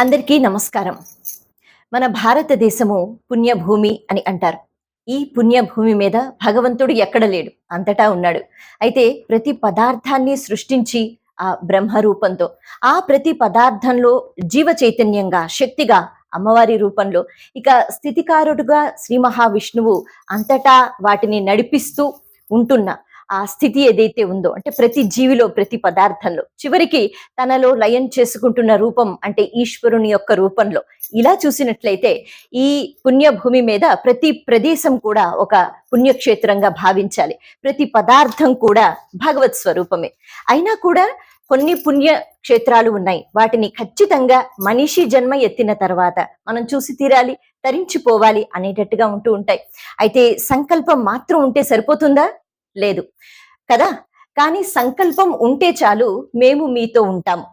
అందరికీ నమస్కారం. మన భారతదేశము పుణ్యభూమి అని అంటారు. ఈ పుణ్యభూమి మీద భగవంతుడు ఎక్కడ లేడు? అంతటా ఉన్నాడు. అయితే ప్రతి పదార్థాన్ని సృష్టించి ఆ బ్రహ్మ రూపంతో ఆ ప్రతి పదార్థంలో జీవ చైతన్యంగా శక్తిగా అమ్మవారి రూపంలో ఇక స్థితికారుడుగా శ్రీ మహావిష్ణువు అంతటా వాటిని నడిపిస్తూ ఉంటున్న ఆ స్థితి ఏదైతే ఉందో అంటే ప్రతి జీవిలో ప్రతి పదార్థంలో చివరికి తనలో లయం చేసుకుంటున్న రూపం అంటే ఈశ్వరుని యొక్క రూపంలో. ఇలా చూసినట్లయితే ఈ పుణ్యభూమి మీద ప్రతి ప్రదేశం కూడా ఒక పుణ్యక్షేత్రంగా భావించాలి. ప్రతి పదార్థం కూడా భగవత్ స్వరూపమే. అయినా కూడా కొన్ని పుణ్య క్షేత్రాలు ఉన్నాయి. వాటిని ఖచ్చితంగా మనిషి జన్మ ఎత్తిన తర్వాత మనం చూసి తీరాలి తరించిపోవాలి అనేటట్టుగా ఉంటూ ఉంటాయి. అయితే సంకల్పం మాత్రం ఉంటే సరిపోతుందా? లేదు. కదా? కానీ సంకల్పం ఉంటే చాలు మేము మీతో ఉంటాం.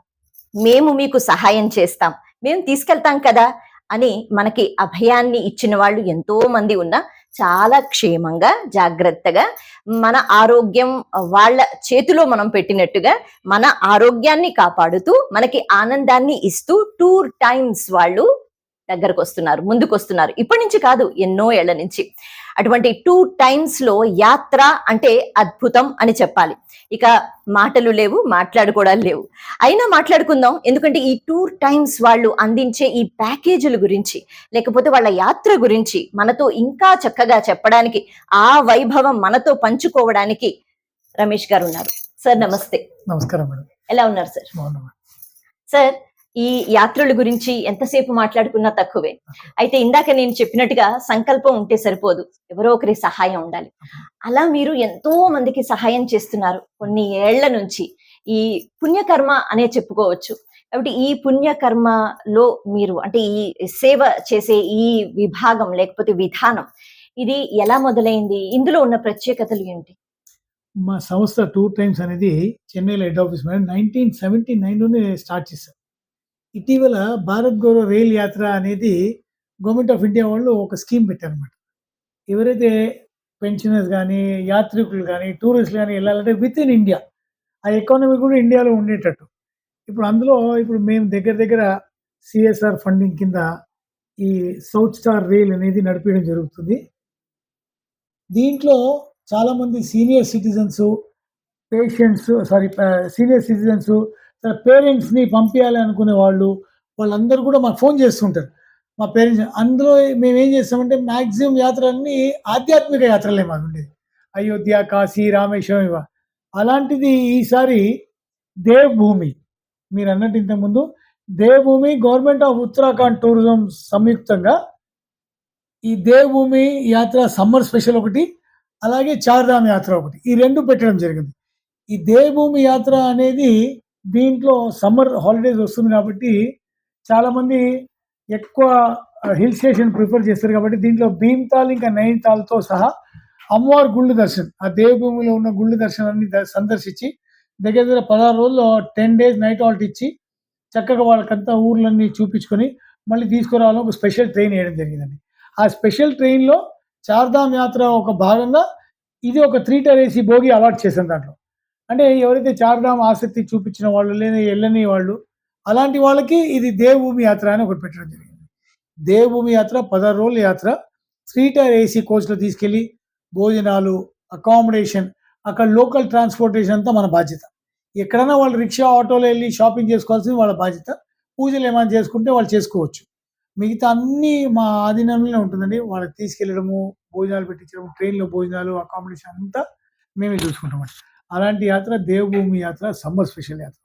మేము మీకు సహాయం చేస్తాం. మేము తీసుకెళ్తాం కదా? అని మనకి అభయాన్ని ఇచ్చిన వాళ్ళు ఎంతో మంది ఉన్నా చాలా క్షేమంగా జాగ్రత్తగా మన ఆరోగ్యం వాళ్ళ చేతిలో మనం పెట్టినట్టుగా మన ఆరోగ్యాన్ని కాపాడుతూ మనకి ఆనందాన్ని ఇస్తూ టూర్ టైమ్స్ వాళ్ళు దగ్గరకు వస్తున్నారు ముందుకు వస్తున్నారు ఇప్పటి నుంచి కాదు ఎన్నో ఏళ్ళ నుంచి. అటువంటి టూ టైమ్స్లో యాత్ర అంటే అద్భుతం అని చెప్పాలి. ఇక మాటలు లేవు మాట్లాడుకోవడాలు లేవు. అయినా మాట్లాడుకుందాం ఎందుకంటే ఈ టూర్ టైమ్స్ వాళ్ళు అందించే ఈ ప్యాకేజీల గురించి లేకపోతే వాళ్ళ యాత్ర గురించి మనతో ఇంకా చక్కగా చెప్పడానికి ఆ వైభవం మనతో పంచుకోవడానికి రమేష్ గారు ఉన్నారు. సార్ నమస్తే. నమస్కారం ఎలా ఉన్నారు సార్? సార్ ఈ యాత్రల గురించి ఎంతసేపు మాట్లాడుకున్నా తక్కువే. అయితే ఇందాక నేను చెప్పినట్టుగా సంకల్పం ఉంటే సరిపోదు. ఎవరో ఒకరి సహాయం ఉండాలి. అలా మీరు ఎంతో మందికి సహాయం చేస్తున్నారు. కొన్ని ఏళ్ళ నుంచి ఈ పుణ్యకర్మ అనే చెప్పుకోవచ్చు. కాబట్టి ఈ పుణ్యకర్మలో మీరు అంటే ఈ సేవ చేసే ఈ విభాగం లేకపోతే విధానం ఇది ఎలా మొదలైంది? ఇందులో ఉన్న ప్రత్యేకతలు ఏంటి? మా సంస్థ టూ టైమ్స్ అనేది చెన్నైలో హెడ్ ఆఫీస్. నైన్టీన్ సెవెంటీ నైన్లోనే స్టార్ట్ చేశాం ఇటీవల భారత్ గౌరవ రైల్ యాత్ర అనేది గవర్నమెంట్ ఆఫ్ ఇండియా వాళ్ళు ఒక స్కీమ్ పెట్టారనమాట ఎవరైతే పెన్షనర్స్ కానీ యాత్రికులు కానీ టూరిస్టులు కానీ వెళ్ళాలంటే విత్ ఇన్ ఇండియా ఆ ఎకానమీ కూడా ఇండియాలో ఉండేటట్టు. ఇప్పుడు అందులో ఇప్పుడు మేము దగ్గర దగ్గర సిఎస్ఆర్ ఫండింగ్ కింద ఈ సౌత్ స్టార్ రైల్ అనేది నడిపించడం జరుగుతుంది. దీంట్లో చాలామంది senior citizens patients sorry senior citizens పేరెంట్స్ని పంపించాలి అనుకునే వాళ్ళు వాళ్ళందరూ కూడా మాకు ఫోన్ చేస్తుంటారు. మా పేరెంట్స్ అందులో మేము ఏం చేస్తామంటే మ్యాక్సిమం యాత్రలన్నీ ఆధ్యాత్మిక యాత్రలే మాకు ఉండేది. అయోధ్య కాశీ రామేశ్వరం ఇవ. అలాంటిది ఈసారి దేవభూమి. మీరు అన్నట్టు ఇంతకుముందు దేవభూమి గవర్నమెంట్ ఆఫ్ ఉత్తరాఖండ్ టూరిజం సంయుక్తంగా ఈ దేవభూమి యాత్ర సమ్మర్ స్పెషల్ ఒకటి అలాగే చార్ధామ్ యాత్ర ఒకటి. ఈ రెండు పెట్టడం జరిగింది. ఈ దేవభూమి యాత్ర అనేది దీంట్లో సమ్మర్ హాలిడేస్ వస్తుంది కాబట్టి చాలామంది ఎక్కువ హిల్ స్టేషన్ ప్రిఫర్ చేస్తారు కాబట్టి దీంట్లో భీమ్తాల్ ఇంకా నైన్తాల్తో సహా అమ్మవారి గుళ్ళు దర్శనం. ఆ దేవభూమిలో ఉన్న గుళ్ళు దర్శనాన్ని సందర్శించి దగ్గర దగ్గర పదహారు రోజులు టెన్ డేస్ నైట్ హాల్ట్ ఇచ్చి చక్కగా వాళ్ళకంతా ఊర్లన్నీ చూపించుకొని మళ్ళీ తీసుకురావాలని ఒక స్పెషల్ ట్రైన్ వేయడం జరిగిందండి. ఆ స్పెషల్ ట్రైన్లో చార్ధామ్ యాత్ర ఒక భాగంగా ఇది ఒక త్రీ టైర్ ఏసీ భోగి అలాట్ చేశాను దాంట్లో. అంటే ఎవరైతే చార్ధామ్ ఆసక్తి చూపించిన వాళ్ళు లేని వెళ్ళని వాళ్ళు అలాంటి వాళ్ళకి ఇది దేవభూమి యాత్ర అని ఒకటి పెట్టడం జరిగింది. దేవభూమి యాత్ర పదహారు రోజుల యాత్ర. త్రీ టైర్ ఏసీ కోచ్లో తీసుకెళ్ళి భోజనాలు అకామిడేషన్ అక్కడ లోకల్ ట్రాన్స్పోర్టేషన్ అంతా మన బాధ్యత. ఎక్కడైనా వాళ్ళు రిక్షా ఆటోలో వెళ్ళి షాపింగ్ చేసుకోవాల్సింది వాళ్ళ బాధ్యత. పూజలు ఏమైనా చేసుకుంటే వాళ్ళు చేసుకోవచ్చు. మిగతా అన్నీ మా ఆధీనంలోనే ఉంటుందండి. వాళ్ళకి తీసుకెళ్ళడము భోజనాలు పెట్టించడం ట్రైన్లో భోజనాలు అకామిడేషన్ అంతా మేమే చూసుకుంటామండి అలాంటి యాత్ర దేవభూమి యాత్ర సమ్మర్ స్పెషల్ యాత్ర.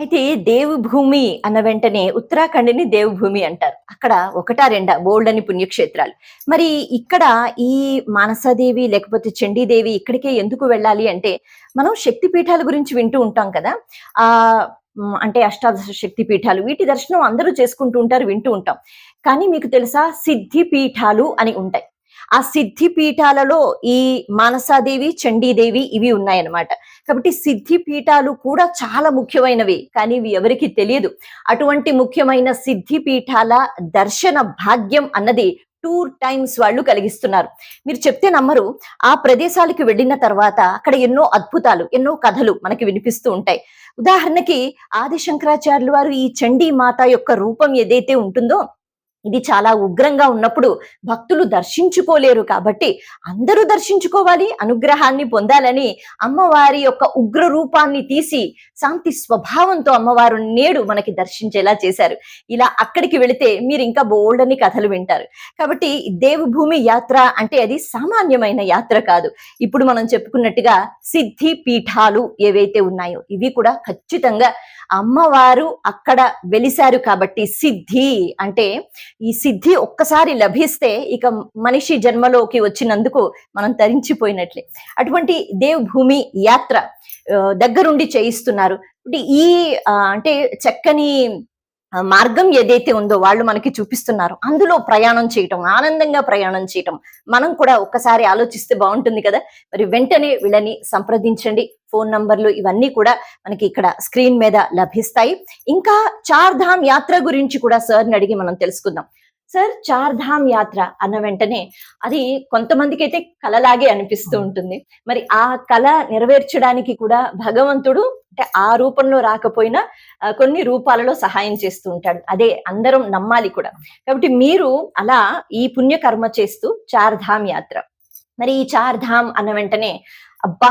అయితే దేవభూమి అన్న వెంటనే ఉత్తరాఖండ్ని దేవభూమి అంటారు. అక్కడ ఒకటా రెండా? బోల్డ్ అని పుణ్యక్షేత్రాలు. మరి ఇక్కడ ఈ మానసాదేవి లేకపోతే చండీదేవి ఇక్కడికే ఎందుకు వెళ్ళాలి అంటే మనం శక్తి పీఠాల గురించి వింటూ ఉంటాం కదా. ఆ అంటే అష్టాదశ శక్తి పీఠాలు వీటి దర్శనం అందరూ చేసుకుంటూ ఉంటారు వింటూ ఉంటాం. కానీ మీకు తెలుసా? సిద్ధి పీఠాలు అని ఉంటాయి. ఆ సిద్ధి పీఠాలలో ఈ మానసాదేవి చండీదేవి ఇవి ఉన్నాయన్నమాట. కాబట్టి సిద్ధి పీఠాలు కూడా చాలా ముఖ్యమైనవి కానీ ఇవి ఎవరికి తెలియదు. అటువంటి ముఖ్యమైన సిద్ధి పీఠాల దర్శన భాగ్యం అన్నది టూర్ టైమ్స్ వాళ్ళు కలిగిస్తున్నారు. మీరు చెప్తే నమ్మరు ఆ ప్రదేశాలకు వెళ్ళిన తర్వాత అక్కడ ఎన్నో అద్భుతాలు ఎన్నో కథలు మనకి వినిపిస్తూ ఉంటాయి. ఉదాహరణకి ఆది శంకరాచార్యులు వారు ఈ చండీ మాత యొక్క రూపం ఏదైతే ఉంటుందో ఇది చాలా ఉగ్రంగా ఉన్నప్పుడు భక్తులు దర్శించుకోలేరు కాబట్టి అందరూ దర్శించుకోవాలి అనుగ్రహాన్ని పొందాలని అమ్మవారి యొక్క ఉగ్ర రూపాన్ని తీసి శాంతి స్వభావంతో అమ్మవారు నేడు మనకి దర్శించేలా చేశారు. ఇలా అక్కడికి వెళితే మీరు ఇంకా బోల్డని కథలు వింటారు. కాబట్టి దేవభూమి యాత్ర అంటే అది సామాన్యమైన యాత్ర కాదు. ఇప్పుడు మనం చెప్పుకున్నట్టుగా సిద్ధి పీఠాలు ఏవైతే ఉన్నాయో ఇవి కూడా ఖచ్చితంగా అమ్మవారు అక్కడ వెలిశారు కాబట్టి సిద్ధి అంటే ఈ సిద్ధి ఒక్కసారి లభిస్తే ఇక మనిషి జన్మలోకి వచ్చినందుకు మనం తరించిపోయినట్లే. అటువంటి దేవభూమి యాత్ర దగ్గరుండి చేయిస్తున్నారు. ఈ అంటే చక్కని మార్గం ఏదైతే ఉందో వాళ్ళు మనకి చూపిస్తున్నారు అందులో ప్రయాణం చేయటం ఆనందంగా ప్రయాణం చేయటం మనం కూడా ఒక్కసారి ఆలోచిస్తే బాగుంటుంది కదా. మరి వెంటనే వీళ్ళని సంప్రదించండి. ఫోన్ నంబర్లు ఇవన్నీ కూడా మనకి ఇక్కడ స్క్రీన్ మీద లభిస్తాయి. ఇంకా చార్ ధామ్ యాత్ర గురించి కూడా సార్ని అడిగి మనం తెలుసుకుందాం. సార్ చార్ ధామ్ యాత్ర అన్న వెంటనే అది కొంతమందికి అయితే కలలాగే అనిపిస్తూ ఉంటుంది. మరి ఆ కళ నెరవేర్చడానికి కూడా భగవంతుడు అంటే ఆ రూపంలో రాకపోయినా కొన్ని రూపాలలో సహాయం చేస్తూ ఉంటాడు. అదే అందరం నమ్మాలి కూడా. కాబట్టి మీరు అలా ఈ పుణ్యకర్మ చేస్తూ చార్ ధామ్ యాత్ర మరి ఈ చార్ ధామ్ అన్న వెంటనే అబ్బా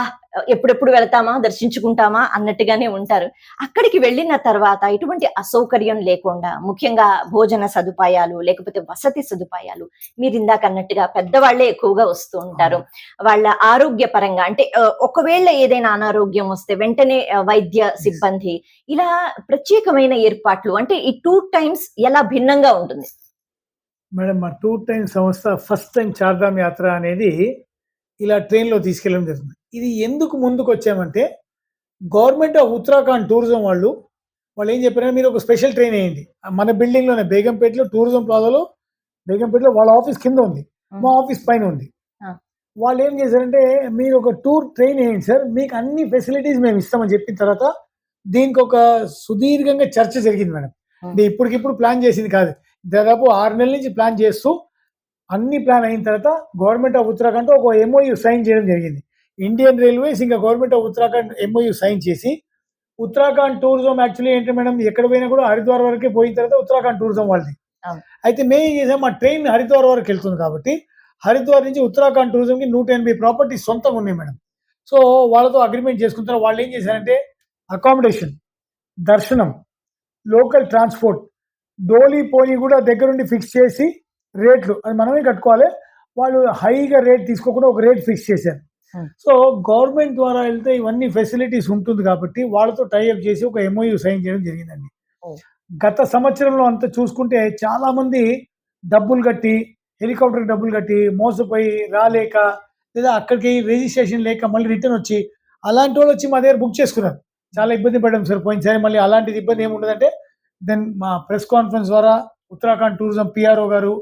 ఎప్పుడెప్పుడు వెళ్తామా? దర్శించుకుంటామా? అన్నట్టుగానే ఉంటారు. అక్కడికి వెళ్ళిన తర్వాత ఎటువంటి అసౌకర్యం లేకుండా ముఖ్యంగా భోజన సదుపాయాలు లేకపోతే వసతి సదుపాయాలు మీరు ఇందాక అన్నట్టుగా పెద్దవాళ్ళే ఎక్కువగా వస్తూ ఉంటారు. వాళ్ళ ఆరోగ్య పరంగా అంటే ఒకవేళ ఏదైనా అనారోగ్యం వస్తే వెంటనే వైద్య సిబ్బంది ఇలా ప్రత్యేకమైన ఏర్పాట్లు అంటే ఈ టూ టైమ్స్ ఎలా భిన్నంగా ఉంటుంది? మేడం మా టూర్ టైమ్ సంస్థ ఫస్ట్ టైం చార్ధామ్ యాత్ర అనేది ఇలా ట్రైన్లో తీసుకెళ్ళడం జరుగుతుంది ఇది ఎందుకు ముందుకు వచ్చామంటే గవర్నమెంట్ ఆఫ్ ఉత్తరాఖండ్ టూరిజం వాళ్ళు వాళ్ళు ఏం చెప్పారంటే మీరు ఒక స్పెషల్ ట్రైన్ వేయండి. మన బిల్డింగ్లోనే బేగంపేటలో టూరిజం ప్లాజాలో బేగంపేటలో వాళ్ళ ఆఫీస్ కింద ఉంది. మా ఆఫీస్ పైన ఉంది. వాళ్ళు ఏం చేశారంటే మీరు ఒక టూర్ ట్రైన్ వేయండి సార్ మీకు అన్ని ఫెసిలిటీస్ మేము ఇస్తామని చెప్పిన తర్వాత దీనికి ఒక సుదీర్ఘంగా చర్చ జరిగింది మేడం. ఇది ఇప్పటికిప్పుడు ప్లాన్ చేసింది కాదు. దాదాపు ఆరు నెలల నుంచి ప్లాన్ చేస్తూ అన్ని ప్లాన్ అయిన తర్వాత గవర్నమెంట్ ఆఫ్ ఉత్తరాఖండ్ ఒక ఎంఓయూ సైన్ చేయడం జరిగింది. ఇండియన్ రైల్వేస్ ఇంకా government of Uttarakhand MOU sign చేసి ఉత్తరాఖండ్ టూరిజం యాక్చువల్లీ ఏంటి మేడం? ఎక్కడ పోయినా కూడా హరిద్వార్ వరకే పోయిన తర్వాత ఉత్తరాఖండ్ టూరిజం వాళ్ళది. అయితే మేము ఏం చేసాం? మా ట్రైన్ హరిద్వార్ వరకు వెళ్తుంది కాబట్టి హరిద్వార్ నుంచి ఉత్తరాఖండ్ టూరిజంకి నూట ఎనభై ప్రాపర్టీస్ సొంతంగా ఉన్నాయి మేడం. సో వాళ్ళతో అగ్రిమెంట్ చేసుకుంటారు వాళ్ళు ఏం చేశారంటే అకామిడేషన్ దర్శనం లోకల్ ట్రాన్స్పోర్ట్ డోలీ పోనీ కూడా దగ్గరుండి ఫిక్స్ చేసి రేట్లు అది మనమే కట్టుకోవాలి వాళ్ళు హైగా రేట్ తీసుకోకుండా ఒక రేట్ ఫిక్స్ చేశారు Hmm. సో గవర్నమెంట్ ద్వారా వెళ్తే ఇవన్నీ ఫెసిలిటీస్ ఉంటుంది కాబట్టి వాళ్ళతో టైఅప్ చేసి ఒక ఎంఓయూ సైన్ చేయడం జరిగిందండి Oh. గత సంవత్సరంలో అంతా చూసుకుంటే చాలా మంది డబ్బులు కట్టి హెలికాప్టర్ డబ్బులు కట్టి మోసపోయి రాలేక లేదా అక్కడికి రిజిస్ట్రేషన్ లేక మళ్ళీ రిటర్న్ వచ్చి అలాంటి వాళ్ళు వచ్చి మా దగ్గర బుక్ చేసుకున్నారు చాలా ఇబ్బంది పడ్డాం సార్ పోయినసారి మళ్ళీ అలాంటిది ఇబ్బంది ఏమి ఉండదంటే దెన్ మా ప్రెస్ కాన్ఫరెన్స్ ద్వారా ఉత్తరాఖండ్ టూరిజం పిఆర్ఓ గారు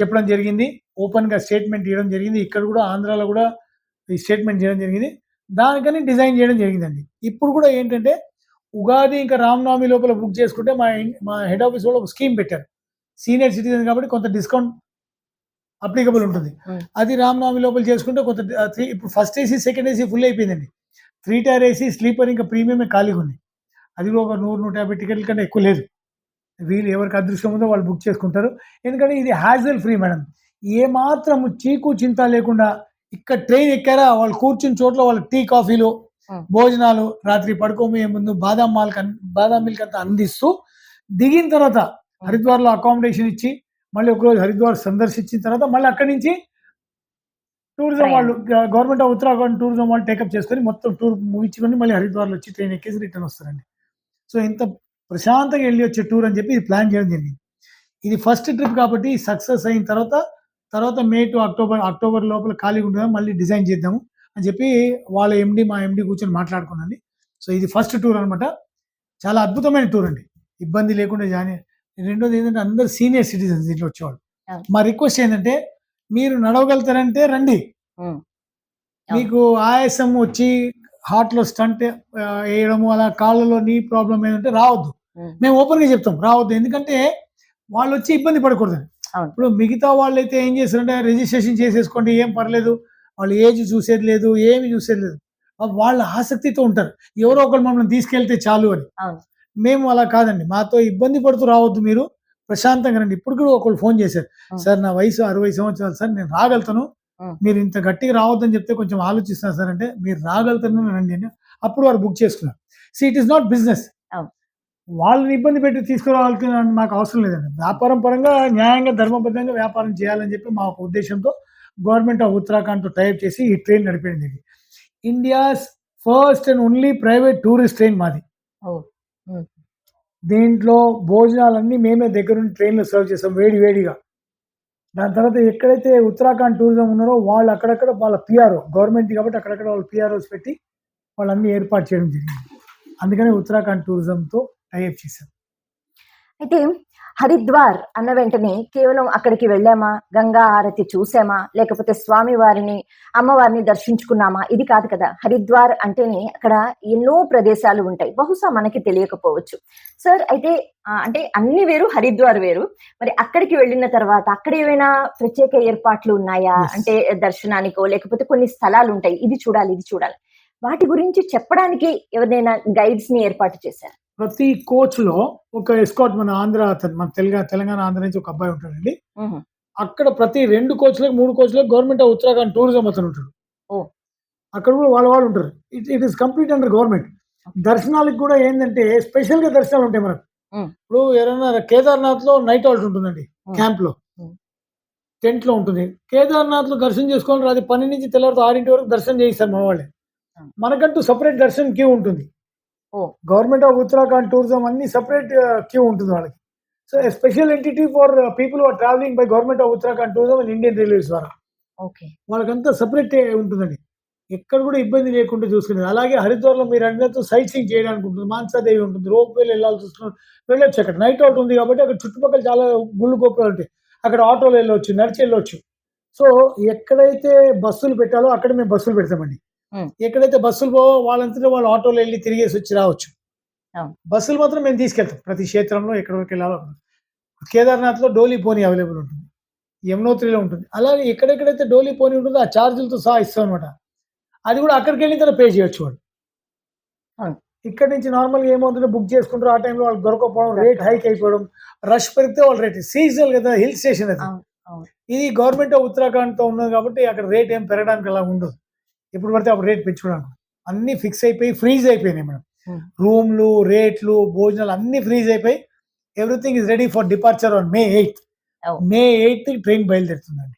చెప్పడం జరిగింది. ఓపెన్గా స్టేట్మెంట్ ఇవ్వడం జరిగింది. ఇక్కడ కూడా ఆంధ్రాలో కూడా ఈ స్టేట్మెంట్ చేయడం జరిగింది. దానికని డిజైన్ చేయడం జరిగిందండి. ఇప్పుడు కూడా ఏంటంటే ఉగాది ఇంకా రామనవమి లోపల బుక్ చేసుకుంటే మా మా హెడ్ ఆఫీస్ వాళ్ళు ఒక స్కీమ్ పెట్టారు. సీనియర్ సిటిజన్ కాబట్టి కొంత డిస్కౌంట్ అప్లికబుల్ ఉంటుంది. Hmm. అది రామనవమి లోపల చేసుకుంటే కొంత త్రీ ఇప్పుడు first AC second AC full అయిపోయిందండి. త్రీ టైర్ ఏసీ స్లీపర్ ఇంకా ప్రీమియమే ఖాళీగా ఉంది. అది కూడా ఒక నూరు నూట యాభై టికెట్ల కంటే ఎక్కువ లేదు. వీళ్ళు ఎవరికి అదృష్టం ఉందో వాళ్ళు బుక్ చేసుకుంటారు ఎందుకంటే ఇది హ్యాజల్ ఫ్రీ మేడం ఏ మాత్రం చీకు చింత లేకుండా ఇక్కడ ట్రైన్ ఎక్కారా వాళ్ళు కూర్చుని చోట్ల వాళ్ళకి టీ కాఫీలు. భోజనాలు రాత్రి పడుకోబోయే ముందు బాదాం మాల్క్ బాదాం మిల్క్ అంతా అందిస్తూ దిగిన తర్వాత హరిద్వార్లో అకామిడేషన్ ఇచ్చి మళ్ళీ ఒకరోజు హరిద్వార్ సందర్శించిన తర్వాత మళ్ళీ అక్కడి నుంచి టూరిజం. వాళ్ళు గవర్నమెంట్ ఆఫ్ ఉత్తరాఖండ్ టూరిజం వాళ్ళు టేకప్ చేసుకొని మొత్తం టూర్ ముగించుకొని మళ్ళీ హరిద్వార్లో వచ్చి ట్రైన్ ఎక్కేసి రిటర్న్ వస్తారండి సో ఇంత ప్రశాంతంగా వెళ్ళి వచ్చే టూర్ అని చెప్పి ఇది ప్లాన్ చేయడం జరిగింది. ఇది ఫస్ట్ ట్రిప్ కాబట్టి సక్సెస్ అయిన తర్వాత తర్వాత మే టు అక్టోబర్ అక్టోబర్ లోపల ఖాళీగా ఉండగా మళ్ళీ డిజైన్ చేద్దాము అని చెప్పి వాళ్ళ ఎండి మా ఎండి కూర్చొని మాట్లాడుకున్నాండి సో ఇది ఫస్ట్ టూర్ అన్నమాట. చాలా అద్భుతమైన టూర్ అండి. ఇబ్బంది లేకుండా జాయిన్ రెండోది ఏంటంటే అందరు సీనియర్ సిటిజన్స్ దీంట్లో వచ్చేవాళ్ళు. మా రిక్వెస్ట్ ఏంటంటే మీరు నడవగలుగుతారంటే రండి. మీకు ఆయాసం వచ్చి హార్ట్లో స్టంట్ వేయడము అలా కాళ్ళలో నీ ప్రాబ్లం ఏంటంటే రావద్దు. మేము. ఓపెన్గా చెప్తాం రావద్దు. ఎందుకంటే వాళ్ళు వచ్చి ఇబ్బంది పడకూడదు. ఇప్పుడు మిగతా వాళ్ళైతే ఏం చేస్తారంటే రిజిస్ట్రేషన్ చేసేసుకోండి ఏం పర్లేదు. వాళ్ళు ఏజ్ చూసేది లేదు ఏమి చూసేది లేదు. వాళ్ళ ఆసక్తితో ఉంటారు. ఎవరో ఒకరు మమ్మల్ని తీసుకెళ్తే చాలు అని. మేము అలా కాదండి. మాతో ఇబ్బంది పడుతూ రావద్దు మీరు. ప్రశాంతంగా రండి. ఇప్పుడు కూడా ఒకళ్ళు ఫోన్ చేశారు. సార్ నా వయసు అరవై సంవత్సరాలు. సార్ నేను రాగలుగుతాను. మీరు ఇంత గట్టిగా రావద్దని చెప్తే కొంచెం ఆలోచిస్తున్నారు సార్ అంటే మీరు రాగలుగుతాను రండి అని అప్పుడు వారు బుక్ చేసుకున్నారు. See it is not business. వాళ్ళని ఇబ్బంది పెట్టి తీసుకురావాల్సిన మాకు అవసరం లేదండి. వ్యాపారం పరంగా న్యాయంగా ధర్మబద్ధంగా వ్యాపారం చేయాలని చెప్పి మా ఒక ఉద్దేశంతో గవర్నమెంట్ ఆఫ్ ఉత్తరాఖండ్తో టైప్ చేసి ఈ train నడిపింది India's first and only private tourist train మాది. దీంట్లో భోజనాలన్నీ మేమే దగ్గరుండి ట్రైన్లో సర్వ్ చేస్తాం వేడి వేడిగా. దాని తర్వాత ఎక్కడైతే ఉత్తరాఖండ్ టూరిజం ఉన్నారో వాళ్ళు అక్కడక్కడ వాళ్ళ పిఆర్ఓ గవర్నమెంట్ కాబట్టి అక్కడక్కడ వాళ్ళు పిఆర్ఓస్ పెట్టి వాళ్ళన్నీ ఏర్పాటు చేయడం జరిగింది. అందుకనే ఉత్తరాఖండ్ టూరిజంతో టైప్ చేశారు. అయితే హరిద్వార్ అన్న వెంటనే కేవలం అక్కడికి వెళ్ళామా? గంగా హారతి చూసామా లేకపోతే స్వామి వారిని అమ్మవారిని దర్శించుకున్నామా? ఇది కాదు కదా. హరిద్వార్ అంటేనే అక్కడ ఎన్నో ప్రదేశాలు ఉంటాయి. బహుశా మనకి తెలియకపోవచ్చు. సార్ అయితే అంటే అన్ని వేరు హరిద్వార్ వేరు. మరి అక్కడికి వెళ్ళిన తర్వాత అక్కడ ఏమైనా ప్రత్యేక ఏర్పాట్లు ఉన్నాయా. అంటే దర్శనానికో లేకపోతే కొన్ని స్థలాలు ఉంటాయి. ఇది చూడాలి ఇది చూడాలి. వాటి గురించి చెప్పడానికి ఎవరినైనా గైడ్స్ని ఏర్పాటు చేశారు? ప్రతి కోచ్లో ఒక ఎస్కాట్ మన ఆంధ్ర అతను మన తెలంగాణ తెలంగాణ ఆంధ్ర నుంచి ఒక అబ్బాయి ఉంటాడండి. అక్కడ ప్రతి రెండు కోచ్లకు మూడు కోచ్లకు గవర్నమెంట్ ఆఫ్ ఉత్తరాఖండ్ టూరిజం అతను ఉంటాడు. అక్కడ కూడా వాళ్ళ వాళ్ళు ఉంటారు. It it is complete under government దర్శనాలకు కూడా ఏంటంటే స్పెషల్గా దర్శనాలు ఉంటాయి మనకు. ఇప్పుడు ఎవరైనా కేదార్నాథ్లో నైట్ హాల్ట్ ఉంటుందండి. క్యాంప్లో. టెంట్లో ఉంటుంది. కేదార్నాథ్లో దర్శనం చేసుకోవాలి అది పని నుంచి తెల్లారితో ఆరింటి వరకు దర్శనం చేయిస్తారు మన వాళ్ళే. మనకంటూ సపరేట్ దర్శనం క్యూ ఉంటుంది. ఓ. గవర్నమెంట్ ఆఫ్ ఉత్తరాఖండ్ టూరిజం అన్ని సపరేట్ క్యూ ఉంటుంది వాళ్ళకి. So special entity for people are travelling by government of Uttarakhand tourism and Indian railways ద్వారా. ఓకే వాళ్ళకంతా సపరేట్ ఉంటుందండి. ఎక్కడ కూడా ఇబ్బంది లేకుండా చూసుకునేది. అలాగే హరిద్వార్లో మీరు అన్నట్టు సైట్ సీయింగ్ చేయడానికి ఉంటుంది. మాన్సాదేవి ఉంటుంది. రోప్ వేలు వెళ్ళాల్సి వస్తున్నారు వెళ్ళొచ్చు అక్కడ. నైట్ అవుట్ ఉంది కాబట్టి అక్కడ చుట్టుపక్కల చాలా గుళ్ళు గోపురాలు ఉంటాయి. అక్కడ ఆటోలు వెళ్ళొచ్చు నడిచి వెళ్ళొచ్చు. సో ఎక్కడైతే బస్సులు పెట్టాలో అక్కడ మేము బస్సులు పెడతామండి. ఎక్కడైతే బస్సులు పోవో వాళ్ళంతటా వాళ్ళు ఆటోలు వెళ్ళి తిరిగేసి వచ్చి రావచ్చు. బస్సులు మాత్రం మేము తీసుకెళ్తాం. ప్రతి క్షేత్రంలో ఎక్కడ వరకు వెళ్ళాలో. కేదార్నాథ్లో డోలీ పోనీ అవైలబుల్ ఉంటుంది. యమునోత్రిలో ఉంటుంది. అలాగే ఎక్కడెక్కడైతే డోలీ పోనీ ఉంటుందో ఆ ఛార్జీలతో సహా ఇస్తాం అనమాట అది కూడా అక్కడికి వెళ్ళిన తర్వాత పే చేయొచ్చు వాళ్ళు. ఇక్కడ నుంచి నార్మల్గా ఏమవుతుందో బుక్ చేసుకుంటారు. ఆ టైంలో వాళ్ళు దొరకకపోవడం రేట్ హైక్ అయిపోవడం రష్ పెరిగితే వాళ్ళ రేట్. సీజనల్ కదా హిల్ స్టేషన్ అది. ఇది గవర్నమెంట్ ఆఫ్ ఉత్తరాఖండ్తో ఉన్నది కాబట్టి అక్కడ రేట్ ఏం పెరగడానికి అలా ఉండదు. ఎప్పుడు పడితే అప్పుడు రేట్ పెంచుకోవడానికి అన్ని ఫిక్స్ అయిపోయి ఫ్రీజ్ అయిపోయినాయి మేడం. Hmm. రూమ్లు రేట్లు భోజనాలు అన్ని ఫ్రీజ్ అయిపోయి everything is ready for departure on May eighth. May eighth train బయలుదేరుతుందండి.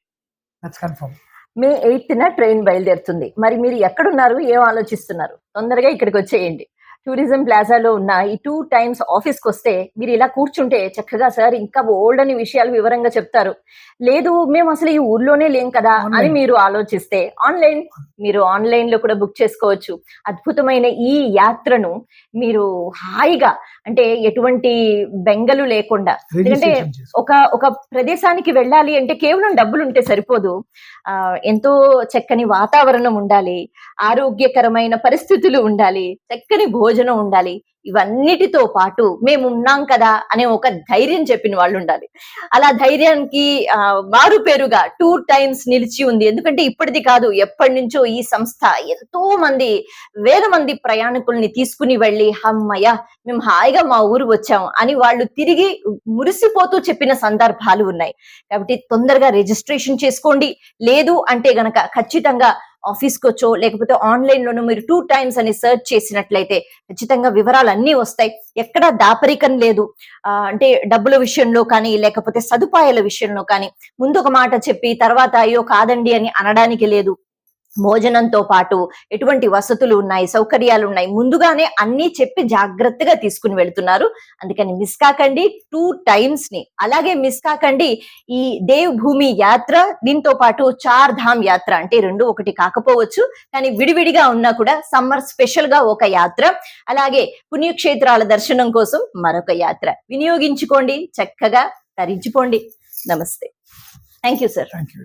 That's confirm May eighth న ట్రైన్ బయలుదేరుతుంది. మరి మీరు ఎక్కడున్నారు? ఏం ఆలోచిస్తున్నారు? తొందరగా ఇక్కడికి వచ్చేయండి. టూరిజం ప్లాజాలో ఉన్న ఈ టూ టైమ్స్ ఆఫీస్కి వస్తే మీరు ఇలా కూర్చుంటే చక్కగా సార్ ఇంకా ఓల్డ్ అని విషయాలు వివరంగా చెప్తారు లేదు మేము అసలు ఈ ఊర్లోనే లేం కదా అని. మీరు ఆలోచిస్తే ఆన్లైన్ మీరు ఆన్లైన్లో కూడా బుక్ చేసుకోవచ్చు అద్భుతమైన ఈ యాత్రను మీరు హాయిగా అంటే ఎటువంటి బెంగలు లేకుండా. ఎందుకంటే ఒక ఒక ప్రదేశానికి వెళ్ళాలి అంటే కేవలం డబ్బులు ఉంటే సరిపోదు. ఆ ఎంతో చక్కని వాతావరణం ఉండాలి. ఆరోగ్యకరమైన పరిస్థితులు ఉండాలి. చక్కని భోజనం ఉండాలి. ఇవన్నిటితో పాటు మేము ఉన్నాం కదా అనే ఒక ధైర్యం చెప్పిన వాళ్ళు ఉండాలి అలా ధైర్యానికి మారు పేరుగా టూర్ టైమ్స్ నిలిచి ఉంది. ఎందుకంటే ఇప్పటిది కాదు ఎప్పటి నుంచో ఈ సంస్థ ఎంతో మంది వేల మంది ప్రయాణికుల్ని తీసుకుని వెళ్ళి అమ్మయ్య మేము హాయిగా మా ఊరు వచ్చాం అని వాళ్ళు తిరిగి మురిసిపోతూ చెప్పిన సందర్భాలు ఉన్నాయి. కాబట్టి తొందరగా రిజిస్ట్రేషన్ చేసుకోండి. లేదు అంటే గనక ఖచ్చితంగా ఆఫీస్కి వచ్చో లేకపోతే ఆన్లైన్ లోనో మీరు టూ టైమ్స్ అని సెర్చ్ చేసినట్లయితే ఖచ్చితంగా వివరాలు అన్నీ వస్తాయి. ఎక్కడా దాపరికం లేదు. ఆ, అంటే డబ్బుల విషయంలో కానీ లేకపోతే సదుపాయాల విషయంలో కానీ ముందు ఒక మాట చెప్పి తర్వాత అయ్యో కాదండి అని అనడానికి లేదు. భోజనంతో పాటు ఎటువంటి వసతులు ఉన్నాయి సౌకర్యాలు ఉన్నాయి ముందుగానే అన్ని చెప్పి జాగ్రత్తగా తీసుకుని వెళ్తున్నారు. అందుకని మిస్ కాకండి టూ టైమ్స్ని. అలాగే మిస్ కాకండి ఈ దేవ్ భూమి యాత్ర దీంతో పాటు చార్ ధామ్ యాత్ర అంటే రెండు ఒకటి కాకపోవచ్చు కానీ విడివిడిగా ఉన్నా కూడా సమ్మర్ స్పెషల్గా ఒక యాత్ర. అలాగే పుణ్యక్షేత్రాల దర్శనం కోసం మరొక యాత్ర. వినియోగించుకోండి చక్కగా తరించుకోండి. నమస్తే. Thank you sir thank you